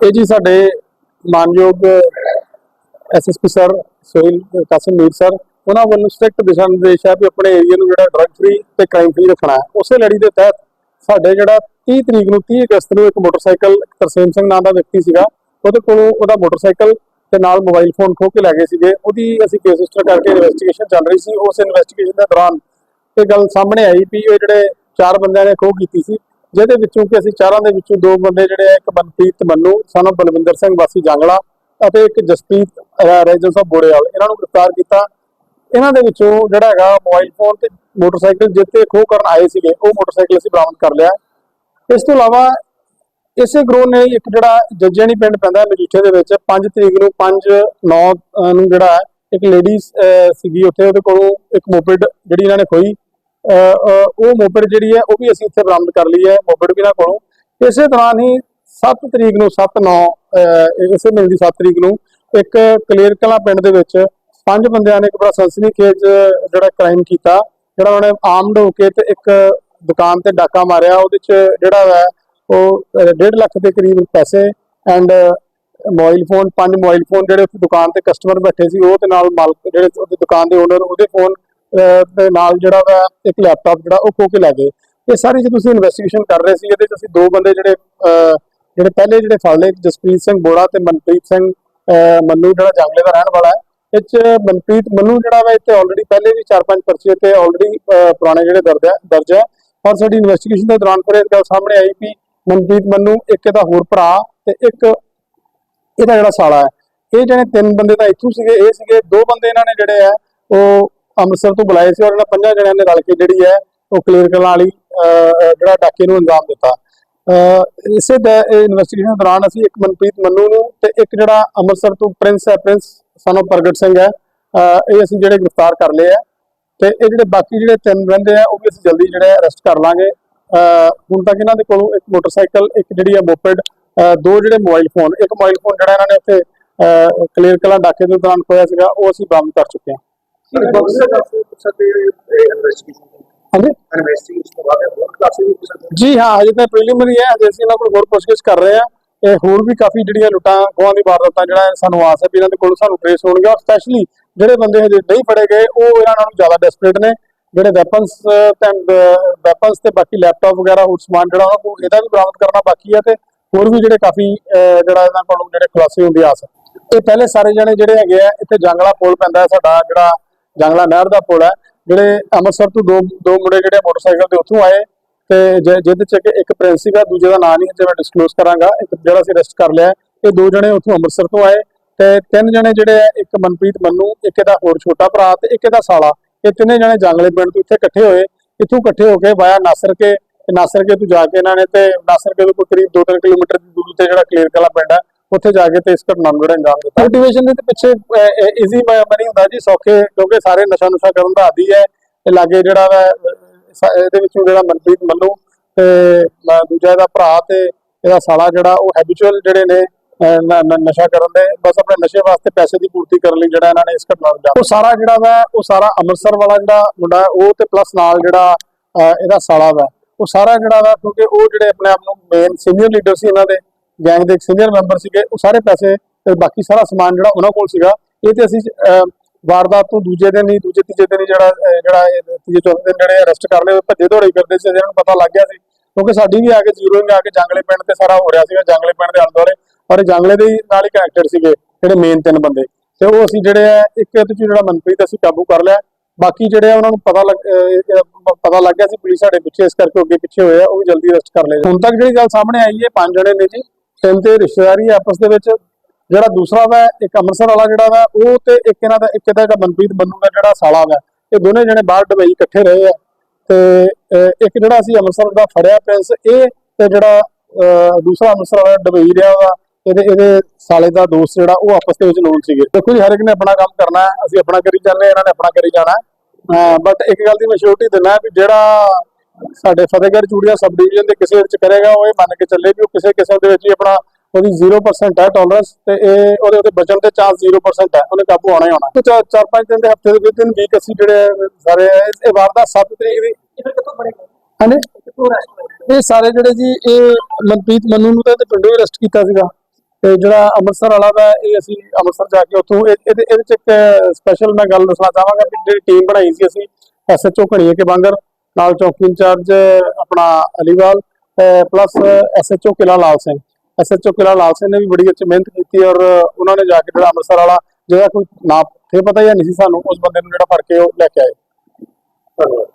ਇਹ ਜੀ ਸਾਡੇ ਮਾਨਯੋਗ SSP sir Sohil Kasim Mir sir, ਉਹਨਾਂ ਵੱਲੋਂ ਸਟ੍ਰਿਕਟ ਦਿਸ਼ਾ ਨਿਰਦੇਸ਼ ਹੈ ਵੀ ਆਪਣੇ ਏਰੀਆ ਨੂੰ ਜਿਹੜਾ ਡਰੱਗ ਫ੍ਰੀ ਤੇ ਕ੍ਰਾਈਮ ਫ੍ਰੀ ਰੱਖਣਾ ਹੈ। ਉਸੇ ਲੜੀ ਦੇ ਤਹਿਤ ਸਾਡੇ ਜਿਹੜਾ 30 ਤਰੀਕ ਨੂੰ 30 ਅਗਸਤ ਨੂੰ ਇੱਕ ਮੋਟਰਸਾਈਕਲ ਤਰਸੇਮ ਸਿੰਘ ਨਾਂ ਦਾ ਵਿਅਕਤੀ ਸੀਗਾ, ਉਹਦੇ ਕੋਲੋਂ ਉਹਦਾ ਮੋਟਰਸਾਈਕਲ ਤੇ ਨਾਲ ਮੋਬਾਈਲ ਫੋਨ ਖੋਹ ਕੇ ਲੈ ਗਏ ਸੀਗੇ। ਉਹਦੀ ਅਸੀਂ ਕੇਸ ਰਜਿਸਟਰ ਕਰਕੇ ਇਨਵੈਸਟੀਗੇਸ਼ਨ ਚੱਲ ਰਹੀ ਸੀ। ਉਸ ਇਨਵੈਸਟੀਗੇਸ਼ਨ ਦੇ ਦੌਰਾਨ ਇਹ ਗੱਲ ਸਾਹਮਣੇ ਆਈ ਵੀ ਇਹ ਜਿਹੜੇ ਚਾਰ ਬੰਦਿਆਂ ਨੇ ਖੋਹ ਕੀਤੀ ਸੀ ਜਿਹਦੇ ਵਿੱਚੋਂ ਕਿ ਅਸੀਂ ਚਾਰਾਂ ਦੇ ਵਿੱਚੋਂ ਦੋ ਬੰਦੇ ਜਿਹੜੇ ਆ, ਇੱਕ ਮਨਪ੍ਰੀਤ ਮੰਨੂ ਸਾਨੂੰ ਬਲਵਿੰਦਰ ਸਿੰਘ, ਵਾਸੀ ਜੰਗਲਾ ਅਤੇ ਇੱਕ ਜਸਪ੍ਰੀਤ ਰੈਜਲ ਸਾਹਿਬ ਬੋੜੇਵਾਲ। ਇਹਨਾਂ ਨੂੰ ਗ੍ਰਿਫਤਾਰ ਕੀਤਾ। ਇਹਨਾਂ ਦੇ ਵਿੱਚੋਂ ਜਿਹੜਾ ਹੈਗਾ ਮੋਬਾਈਲ ਫੋਨ ਤੇ ਮੋਟਰਸਾਈਕਲ ਜਿੱਤੇ ਖੋਹ ਕਰਨ ਆਏ ਸੀਗੇ। ਉਹ ਮੋਟਰਸਾਈਕਲ ਅਸੀਂ ਬਰਾਮਦ ਕਰ ਲਿਆ। ਇਸ ਤੋਂ ਇਲਾਵਾ ਇਸੇ ਗਰੋਹ ਨੇ ਇੱਕ ਜਿਹੜਾ ਜੱਜੇਣੀ ਪਿੰਡ ਪੈਂਦਾ ਮਜੀਠੇ ਦੇ ਵਿੱਚ 5 ਤਰੀਕ ਨੂੰ 5 9 ਨੂੰ ਜਿਹੜਾ ਇੱਕ ਲੇਡੀ ਸੀਗੀ ਉੱਥੇ। ਉਹਦੇ ਕੋਲੋਂ ਇੱਕ ਮੋਪਿਡ ਜਿਹੜੀ ਇਹਨਾਂ ਨੇ ਖੋਈ ਉਹ ਮੋਪਿਡ ਜਿਹੜੀ ਹੈ, ਉਹ ਵੀ ਅਸੀਂ ਇੱਥੇ ਬਰਾਮਦ ਕਰ ਲਈ ਹੈ ਮੋਪਿਡ ਵੀ ਕੋਲੋਂ। ਇਸੇ ਦੌਰਾਨ ਹੀ 7 ਤਰੀਕ ਨੂੰ 7 9 ਇਸੇ ਮਹੀਨੇ ਦੀ 7 ਤਰੀਕ ਨੂੰ ਇੱਕ ਕਲੀਅਰ ਕਲਾ ਪਿੰਡ ਦੇ ਵਿੱਚ ਪੰਜ ਬੰਦਿਆਂ ਨੇ ਇੱਕ ਬੜਾ ਸਨਸਨੀਖੇਜ ਜਿਹੜਾ ਕ੍ਰਾਈਮ ਕੀਤਾ, ਜਿਹੜਾ ਉਹਨੇ ਆਰਮਡ ਹੋ ਕੇ ਤੇ ਇੱਕ ਦੁਕਾਨ ਤੇ ਡਾਕਾ ਮਾਰਿਆ, ਉਹਦੇ ਚ ਜਿਹੜਾ ਹੈ ਉਹ 1.5 ਲੱਖ ਦੇ ਕਰੀਬ ਪੈਸੇ ਐਂਡ ਮੋਬਾਈਲ ਫੋਨ ਪੰਜ ਮੋਬਾਈਲ ਫੋਨ ਜਿਹੜੇ ਉਸ ਦੁਕਾਨ ਤੇ ਕਸਟਮਰ ਬੈਠੇ ਸੀ, ਉਹ ਤੇ ਨਾਲ ਮਾਲਕ ਜਿਹੜੇ ਦੁਕਾਨ ਦੇ ਓਨਰ ਉਹਦੇ ਫੋਨ ਦੇ ਨਾਲ ਜਿਹੜਾ ਵਾ ਇੱਕ ਲੈਪਟਾਪ ਜਿਹੜਾ ਉਹ ਖੋ ਕੇ ਲੈ ਗਏ। ਇਹ ਸਾਰੀ ਜਦੋਂ ਅਸੀਂ ਇਨਵੈਸਟੀਗੇਸ਼ਨ ਕਰ ਰਹੇ ਸੀ ਇਹਦੇ ਚ ਅਸੀਂ ਦੋ ਬੰਦੇ ਜਿਹੜੇ ਜਿਹੜੇ ਪਹਿਲੇ ਜਿਹੜੇ ਫੜ ਲਏ, ਜਸਪ੍ਰੀਤ ਸਿੰਘ ਬੋੜਾ ਤੇ ਮਨਪ੍ਰੀਤ ਸਿੰਘ ਮੰਨੂ ਜਿਹੜਾ ਜੰਗਲੇ ਦਾ ਰਹਿਣ ਵਾਲਾ ਹੈ। ਇਹ 'ਚ ਮਨਪ੍ਰੀਤ, ਮੰਨੂ ਜਿਹੜਾ ਵਾ ਇੱਥੇ ਆਲਰੇਡੀ ਪਹਿਲੇ ਵੀ 4-5 ਪਰਚੇ ਤੇ ਆਲਰੇਡੀ ਪੁਰਾਣੇ ਜਿਹੜੇ ਦਰਜ ਹੈ ਦਰਜ ਹੈ। ਔਰ ਸਾਡੀ ਇਨਵੈਸਟੀਗੇਸ਼ਨ ਦੇ ਦੌਰਾਨ ਫਿਰ ਇਹ ਗੱਲ ਸਾਹਮਣੇ ਆਈ ਵੀ ਮਨਪ੍ਰੀਤ, ਮੰਨੂ ਇੱਕ ਇਹਦਾ ਹੋਰ ਭਰਾ ਤੇ ਇੱਕ ਇਹਦਾ ਜਿਹੜਾ ਸਾਲਾ ਹੈ। ਇਹ ਜਿਹੜੇ ਤਿੰਨ ਬੰਦੇ ਤਾਂ ਇੱਥੋਂ ਸੀਗੇ, ਇਹ ਸੀਗੇ, ਦੋ ਬੰਦੇ ਇਹਨਾਂ ਨੇ ਜਿਹੜੇ ਆ ਉਹ ਅੰਮ੍ਰਿਤਸਰ ਤੋਂ ਬੁਲਾਏ ਸੀ ਔਰ ਇਹਨਾਂ ਪੰਜਾਂ ਜਣਿਆਂ ਨੇ ਰਲ ਕੇ ਜਿਹੜੀ ਹੈ ਉਹ ਕਲੀਅਰ ਕਰਨ ਵਾਲੀ ਜਿਹੜਾ ਡਾਕੇ ਨੂੰ ਅੰਜਾਮ ਦਿੱਤਾ। ਅਹ, ਇਸੇ ਇਨਵੈਸਟੀਗੇਸ਼ਨ ਦੌਰਾਨ ਅਸੀਂ ਇੱਕ ਮਨਪ੍ਰੀਤ ਮੰਨੂ ਨੂੰ ਤੇ ਇੱਕ ਜਿਹੜਾ ਅੰਮ੍ਰਿਤਸਰ ਤੋਂ ਪ੍ਰਿੰਸ ਹੈ ਪ੍ਰਿੰਸ ਸਾਨੂੰ ਪ੍ਰਗਟ ਸਿੰਘ ਹੈ ਇਹ ਅਸੀਂ ਜਿਹੜੇ ਗ੍ਰਿਫਤਾਰ ਕਰ ਲਏ ਆ ਤੇ ਇਹ ਜਿਹੜੇ ਬਾਕੀ ਜਿਹੜੇ ਤਿੰਨ ਰਹਿੰਦੇ ਆ ਉਹ ਵੀ ਅਸੀਂ ਜਲਦੀ ਜਿਹੜੇ ਅਰੈਸਟ ਕਰ ਲਾਂਗੇ। ਅਹ, ਹੁਣ ਤੱਕ ਇਹਨਾਂ ਦੇ ਕੋਲੋਂ ਇੱਕ ਮੋਟਰਸਾਈਕਲ ਇੱਕ ਜਿਹੜੀ ਆ ਮੋਪੇਡ ਦੋ ਜਿਹੜੇ ਮੋਬਾਈਲ ਫੋਨ ਇੱਕ ਮੋਬਾਈਲ ਫੋਨ ਜਿਹੜਾ ਇਹਨਾਂ ਨੇ ਉੱਥੇ ਕਲੀਅਰ ਕਲਾ ਡਾਕੇ ਦੇ ਦੌਰਾਨ ਖੋਇਆ ਸੀਗਾ ਉਹ ਅਸੀਂ ਬਰਾਮਦ ਕਰ ਚੁੱਕੇ ਹਾਂ। ਹਾਂਜੀ? ਜੀ ਹਾਂ ਅਜੇ ਤਾਂ ਪ੍ਰੀਲਿਮਿਨਰੀ ਹੈ ਅਜੇ ਅਸੀਂ ਇਹਨਾਂ ਕੋਲ ਹੋਰ ਪੁੱਛਗਿੱਛ ਕਰ ਰਹੇ ਹਾਂ। ਤੇ ਹੋਰ ਵੀ ਕਾਫੀ ਜਿਹੜੀਆਂ ਲੁੱਟਾਂ ਖੋਹਾਂ ਦੀ ਵਾਰਦਾਤਾਂ ਜਿਹੜਾ ਸਾਨੂੰ ਆਸ ਹੈ ਵੀ ਇਹਨਾਂ ਦੇ ਕੋਲ ਸਾਨੂੰ ਟ੍ਰੇਸ ਹੋਣਗੇ ਔਰ ਸਪੈਸ਼ਲੀ ਜਿਹੜੇ ਬੰਦੇ ਹਜੇ ਨਹੀਂ ਫੜੇ ਗਏ ਉਹ ਇਹਨਾਂ ਨਾਲੋਂ ਜ਼ਿਆਦਾ ਡੈਸਪਰੇਟ ਨੇ। ਜਿਹੜੇ ਵੈਪਨਸ ਤੇ ਵੈਪਨਸ ਤੇ ਬਾਕੀ ਲੈਪਟਾਪ ਵਗੈਰਾ ਹੋਰ ਸਮਾਨ ਜਿਹੜਾ ਉਹਨਾਂ ਕੋਲ ਇਹਦਾ ਵੀ ਬਰਾਮਦ ਕਰਨਾ ਬਾਕੀ ਹੈ ਤੇ ਹੋਰ ਵੀ ਜਿਹੜੇ ਕਾਫੀ ਜਿਹੜਾ ਇਹਨਾਂ ਕੋਲੋਂ ਜਿਹੜੇ ਖੁਲਾਸੇ ਹੁੰਦੇ ਆਸ। ਇਹ ਪਹਿਲੇ ਸਾਰੇ ਜਣੇ ਜਿਹੜੇ ਹੈਗੇ ਆ ਇੱਥੇ ਜੰਗਲਾ ਪੁਲ ਪੈਂਦਾ ਸਾਡਾ ਜਿਹੜਾ ਜੰਗਲਾ ਨਹਿਰ ਦਾ ਪੁਲ ਹੈ, ਜਿਹੜੇ ਅੰਮ੍ਰਿਤਸਰ ਤੋਂ ਦੋ ਦੋ ਮੁੰਡੇ ਜਿਹੜੇ ਮੋਟਰਸਾਈਕਲ ਤੇ ਉੱਥੋਂ ਆਏ ਤੇ ਜਿਹਦੇ ਚ ਇੱਕ- ਪ੍ਰਿੰਸ ਸੀਗਾ, ਦੂਜੇ ਦਾ ਨਾਂ ਨਹੀਂ ਜੇ ਮੈਂ ਡਿਸਕਲੋਜ਼ ਕਰਾਂਗਾ। ਇੱਕ ਜਿਹੜਾ ਅਸੀਂ ਅਰੈਸਟ ਕਰ ਲਿਆ ਇਹ ਦੋ ਜਣੇ ਉੱਥੋਂ ਅੰਮ੍ਰਿਤਸਰ ਤੋਂ ਆਏ ਤੇ ਤਿੰਨ ਜਣੇ ਜਿਹੜੇ ਆ, ਇੱਕ ਮਨਪ੍ਰੀਤ ਮੰਨੂ, ਇੱਕ ਇਹਦਾ ਹੋਰ ਛੋਟਾ ਭਰਾ ਤੇ ਇੱਕ ਇਹਦਾ ਸਾਲਾ। ਇਹ ਤਿੰਨੇ ਜਣੇ ਜੰਗਲੇ ਪਿੰਡ ਤੋਂ ਇੱਥੇ ਇਕੱਠੇ ਹੋਏ। ਇੱਥੋਂ ਇਕੱਠੇ ਹੋ ਕੇ ਵਾਇਆ ਨਾਸਰ ਕੇ ਤੇ ਨਾਸਰ ਕੇ ਤੋਂ ਜਾ ਕੇ ਇਹਨਾਂ ਨੇ ਤੇ ਨਾਸਰ ਕੇ ਤੋਂ ਕਰੀਬ 2-3 ਕਿਲੋਮੀਟਰ ਦੀ ਦੂਰੀ ਤੇ ਜਿਹੜਾ ਕਲੇਰ ਕਲਾ ਪਿੰਡ ਹੈ ਉੱਥੇ ਜਾ ਕੇ ਤੇ ਇਸ ਘਟਨਾ ਨੂੰ ਜਿਹੜਾ ਅੰਜਾਮ ਦਿੱਤਾ। ਮੋਟੀਵੇਸ਼ਨ ਦੇ ਪਿੱਛੇ ਈਜ਼ੀ ਮਨੀ ਹੁੰਦਾ ਜੀ, ਸੌਖੇ, ਕਿਉਂਕਿ ਸਾਰੇ ਨਸ਼ਾ ਨੁਸ਼ਾ ਕਰਨ ਦਾ ਆਦੀ ਹੈ। ਤੇ ਲਾਗੇ ਜਿਹੜਾ ਵਾ ਇਹਦੇ ਵਿੱਚੋਂ ਜਿਹੜਾ ਮਨਪ੍ਰੀਤ ਮੰਨੂ ਤੇ ਦੂਜਾ ਇਹਦਾ ਭਰਾ ਤੇ ਇਹਦਾ ਸਾਲਾ ਜਿਹੜਾ, ਉਹ ਹੈਬਿਚੁਅਲ ਜਿਹੜੇ ਨੇ ਨਸ਼ਾ ਕਰਨ ਦੇ। ਬਸ ਆਪਣੇ ਨਸ਼ੇ ਵਾਸਤੇ ਪੈਸੇ ਦੀ ਪੂਰਤੀ ਕਰਨ ਲਈ ਜਿਹੜਾ ਇਹਨਾਂ ਨੇ ਇਸ ਘਟਨਾ ਨੂੰ ਅੰਜਾਮ ਉਹ ਸਾਰਾ ਜਿਹੜਾ ਵਾ, ਉਹ ਸਾਰਾ ਅੰਮ੍ਰਿਤਸਰ ਵਾਲਾ ਜਿਹੜਾ ਮੁੰਡਾ ਉਹ ਤੇ ਪਲੱਸ ਨਾਲ ਜਿਹੜਾ ਇਹਦਾ ਸਾਲਾ ਵਾ। ਉਹ ਸਾਰਾ ਜਿਹੜਾ ਵਾ, ਕਿਉਂਕਿ ਉਹ ਜਿਹੜੇ ਆਪਣੇ ਆਪ ਨੂੰ ਮੇਨ ਸੀਨੀਅਰ ਲੀਡਰ ਸੀ ਇਹਨਾਂ ਦੇ ਗੈਂਗ ਦੇ ਸੀਨੀਅਰ ਮੈਂਬਰ ਸੀਗੇ, ਉਹ ਸਾਰੇ ਪੈਸੇ ਤੇ ਬਾਕੀ ਸਾਰਾ ਸਮਾਨ ਜਿਹੜਾ ਉਹਨਾਂ ਕੋਲ ਸੀਗਾ, ਇਹ ਤੇ ਅਸੀਂ ਵਾਰਦਾਤ ਤੋਂ ਦੂਜੇ ਦਿਨ ਹੀ, ਦੂਜੇ ਤੀਜੇ ਦਿਨ ਜਿਹੜਾ ਜਿਹੜਾ ਤੀਜੇ ਚੌਥੇ ਦਿਨ ਜਿਹੜੇ ਅਰੈਸਟ ਕਰ ਲਏ, ਭੱਜੇ ਦੌੜੇ ਹੀ ਸੀ ਜਿਹਨਾਂ ਨੂੰ ਪਤਾ ਲੱਗ ਗਿਆ ਸੀ, ਕਿਉਂਕਿ ਸਾਡੀ ਵੀ ਆ ਕੇ ਜ਼ੀਰੋਇੰਗ ਆ ਕੇ ਜੰਗਲੇ ਪਿੰਡ ਤੇ ਸਾਰਾ ਹੋ ਰਿਹਾ ਸੀਗਾ, ਜੰਗਲੇ ਪਿੰਡ ਦੇ ਆਲੇ ਦੁਆਲੇ ਔਰ ਜੰਗਲੇ ਦੇ ਨਾਲ ਹੀ ਕਨੈਕਟਡ ਸੀਗੇ ਜਿਹੜੇ ਮੇਨ ਤਿੰਨ ਬੰਦੇ। ਤੇ ਉਹ ਅਸੀਂ ਜਿਹੜੇ ਆ, ਇੱਕ ਇਹਦੇ ਜਿਹੜਾ ਮਨਪ੍ਰੀਤ ਅਸੀਂ ਕਾਬੂ ਕਰ ਲਿਆ, ਬਾਕੀ ਜਿਹੜੇ ਉਹਨਾਂ ਨੂੰ ਪਤਾ ਲੱਗ ਪਤਾ ਲੱਗ ਗਿਆ ਸੀ, ਪੁਲਿਸ ਸਾਡੇ ਪਿੱਛੇ ਇਸ ਕਰਕੇ ਅੱਗੇ ਪਿੱਛੇ ਹੋਏ ਆ, ਉਹ ਵੀ ਜਲਦੀ ਅਰੈਸਟ ਕਰ ਲਏ। ਹੁਣ ਤੱਕ ਜਿਹੜੀ ਗੱਲ ਸਾਹਮਣੇ ਆਈ ਹੈ ਪੰਜ ਜਣੇ ਨੇ ਜੀ ਤਿੰਨ ਤੇ ਰਿਸ਼ਤੇਦਾਰੀ ਆਪਸ ਦੇ ਵਿੱਚ। ਜਿਹੜਾ ਦੂਸਰਾ ਵਾ ਇੱਕ ਅੰਮ੍ਰਿਤਸਰ ਵਾਲਾ ਜਿਹੜਾ ਵਾ ਉਹ ਤੇ ਇੱਕ ਇਹਨਾਂ ਦਾ ਇੱਕ ਇਹਦਾ ਜਿਹੜਾ ਮਨਪ੍ਰੀਤ ਬੰਨੂ ਦਾ ਜਿਹੜਾ ਸਾਲਾ ਵਾ ਇਹ ਦੋਨੇ ਜਣੇ ਬਾਹਰ ਦੁਬਈ ਇਕੱਠੇ ਰਹੇ ਆ। ਤੇ ਇੱਕ ਜਿਹੜਾ ਅਸੀਂ ਅੰਮ੍ਰਿਤਸਰ ਦਾ ਫੜਿਆ ਪ੍ਰਿੰਸ ਇਹ ਤੇ ਜਿਹੜਾ ਦੂਸਰਾ ਅੰਮ੍ਰਿਤਸਰ ਵਾਲਾ ਦੁਬਈ ਰਿਹਾ ਵਾ ਇਹਦੇ ਇਹਦੇ ਸਾਲੇ ਦਾ ਦੋਸਤ ਜਿਹੜਾ ਉਹ ਆਪਸ ਦੇ ਵਿੱਚ ਲੋਨ ਸੀਗੇ। ਦੇਖੋ ਜੀ ਹਰ ਇੱਕ ਨੇ ਆਪਣਾ ਕੰਮ ਕਰਨਾ ਅਸੀਂ ਆਪਣਾ ਕਰੀ ਜਾਂਦੇ ਹਾਂ, ਇਹਨਾਂ ਨੇ ਆਪਣਾ ਕਰੀ ਜਾਣਾ ਬਟ ਇੱਕ ਗੱਲ ਦੀ ਮੈਂ ਸ਼ੋਰਟੀ ਦਿੰਦਾ ਵੀ ਜਿਹੜਾ ਸਾਡੇ ਫਤਿਹਗੜ੍ਹ ਚੂੜੀਆ ਸਬ ਡਿਵੀਜ਼ਨ ਦੇ ਕਿਸੇ ਵਿੱਚ ਕਰੇਗਾ ਉਹ ਇਹ ਮੰਨ ਕੇ ਚੱਲੇ ਵੀ ਉਹ ਕਿਸੇ ਕਿਸਮ ਦੇ ਵਿੱਚ ਹੀ ਆਪਣਾ ਉਹਦੀ 0% ਹੈ ਟੋਲਰੈਂਸ ਤੇ ਇਹ ਉਹਦੇ ਉੱਤੇ ਬਚਣ ਦੇ ਚਾਂਸ 0% ਹੈ ਉਹਨੇ ਕਾਬੂ ਆਉਣਾ ਹੀ ਆਉਣਾ। ਚਾਰ ਪੰਜ ਦਿਨ ਦੇ ਹਫ਼ਤੇ ਦੇ ਵਿੱਚ ਵੀਕ ਅਸੀਂ ਜਿਹੜੇ ਸਾਰੇ ਇਹ- ਵਾਰਦਾਤ 7 ਤਰੀਕ ਦੀ ਹਾਂਜੀ? ਇਹ ਸਾਰੇ ਜਿਹੜੇ ਜੀ ਇਹ ਮਨਪ੍ਰੀਤ ਮੰਨੂ ਨੂੰ ਤਾਂ ਪਿੰਡੋਂ ਅਰੈਸਟ ਕੀਤਾ ਸੀਗਾ। ਤੇ ਜਿਹੜਾ ਅੰਮ੍ਰਿਤਸਰ ਵਾਲਾ ਦਾ ਇਹ ਅਸੀਂ ਅੰਮ੍ਰਿਤਸਰ ਜਾ ਕੇ ਉੱਥੋਂ ਇਹ- ਇਹਦੇ ਇਹਦੇ ਚ ਇੱਕ ਸਪੈਸ਼ਲ ਮੈਂ ਗੱਲ ਦੱਸਣਾ ਚਾਹਾਂਗਾ ਕਿ ਜਿਹੜੀ ਟੀਮ ਬਣਾਈ ਸੀ ਅਸੀਂ ਐਸਐਚਓ ਘਣੀਏ ਕੇ ਬਾਂਗਰ। ਨਾਲ ਚੌਕੀ ਇੰਚਾਰਜ ਆਪਣਾ ਅਲੀਵਾਲ ਪਲੱਸ ਐਸਐਚਓ ਕਿਲਾ ਲਾਲ ਸਿੰਘ। ਐਸਐਚਓ ਕਿਲਾ ਲਾਲ ਸਿੰਘ ਨੇ ਵੀ ਬੜੀ ਅੱਛੀ ਮਿਹਨਤ ਕੀਤੀ ਔਰ ਉਹਨਾਂ ਨੇ ਜਾ ਕੇ ਜਿਹੜਾ ਅੰਮ੍ਰਿਤਸਰ ਵਾਲਾ ਜਿਹੜਾ ਕੋਈ ਨਾ ਥੇ ਪਤਾ ਜਾਂ ਨਹੀਂ ਸੀ ਸਾਨੂੰ ਉਸ ਬੰਦੇ ਨੂੰ ਜਿਹੜਾ ਫੜ ਕੇ ਉਹ ਲੈ ਕੇ ਆਏ। ਧੰਨਵਾਦ।